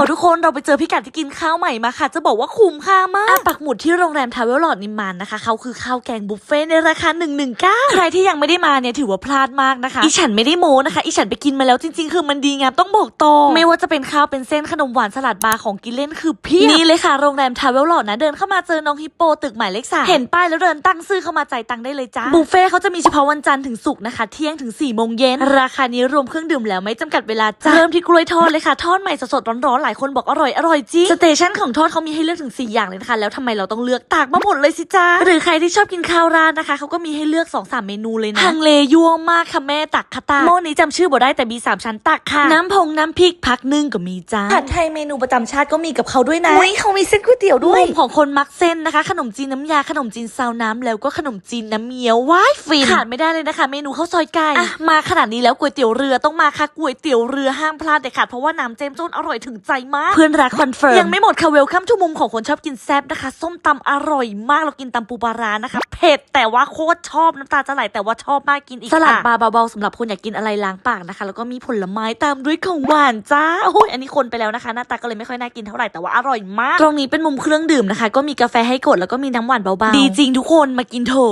ลทุกคนเราไปเจอพิกัดที่กินข้าวใหม่มาค่ะ จะบอกว่าคุ้มค่ามากอะปักหมุดที่โรงแรมทาวเวลลอดนิมมานนะคะเขาคือข้าวแกงบุฟเฟ่ต์ในราคา 119 ใครที่ยังไม่ได้มาเนี่ยถือว่าพลาดมากนะคะ อีฉันไม่ได้โม้นะคะ อีฉันไปกินมาแล้วจริงๆ คือมันดีงามต้องบอกต่อไม่ว่าจะเป็นข้าวเป็นเส้นขนมหวานสลัดบาร์ของกินเล่นคือเพียบนี่เลยค่ะโรงแรมทาวเวลลอดนะเดินเข้ามาเจอน้องฮิปโปตึกหมายเลขสามเห็นป้ายแล้วเดินตั้งซื้อเข้ามาจ่ายตังค์ได้เลยจ้าบุฟเฟ่ต์เขาจะมีเฉพาะวันจันทร์ถึงศุกร์นะคะ เที่ยงถึง4ี่โมงเย็นราคานี้รวมเครื่องดื่มแล้วไม่จำกัดเวลาจ้าเริ่มที่กล้วยทอดเลยค่ะทอดใหม่สดๆร้อนๆหลายคนบอกอร่อยอร่อยจริงสเตชันของทอดเขามีให้เลือกถึง 4 อย่างเลยนะคะแล้วทำไมเราต้องเลือกตากมาหมดเลยสิจ้าหรือใครที่ชอบกินข้าวราดนะคะเขาก็มีให้เลือก2-3เมนูเลยนะทางเลยั่วมากค่ะแม่ตักค่ะตาหม้อนี้จำชื่อบ่ได้แต่มีสามชั้นตักค่ะน้ำพงน้ำพริกพักนึ่งก็มีจ้าผัดไทยเมนูประจำชาติก็มีกับเขาด้วยนะอุ้ยเขามีเส้นก๋วยเตี๋ยวด้วยของคนมักเส้นนะคะ ขนมจีนน้ำยาขนมจีนซาวน้ำแล้วก็ขนมจีนน้ำเงี้ยวว้ายฟินขาดไม่ได้เลยนะคะ เมนูข้าวซอยไก่อะมาขนาดนี้แล้วก๋วยเตี๋ยวเรือต้องมาค่ะก๋วยเตี๋ยวเรือห้ามพลาดเด็ดขาดเพราะว่าน้ำเจมจ้นอร่อยถึงใจมาก เพื่อนรักคอนเฟิร์มยังไม่หมดค่ะเวลคัมทูมุมของคนชอบกินแซ่บนะคะ ส้มตำอร่อยมากเรากินตำปูปลาร้านะคะเผ็ดแต่ว่าโคตรชอบน้ำตาจะไหลแต่ว่าชอบมากกินอีกสลัดบาร์เบาๆสำหรับคนอยากกินอะไรล้างปากนะคะ แล้วก็มีผลไม้ตามด้วยของหวานจ้าโอ้ยอันนี้คนไปแล้วนะคะ หน้าตาก็เลยไม่ค่อยน่ากินเท่าไหร่แต่ว่าอร่อยมาก ตรงนี้เป็นมุมเครื่องดื่มนะคะ ก็มีกาแฟให้กดแล้วก็มีน้ำหวานเบาๆดีจริงทุกคนมากินเถอะ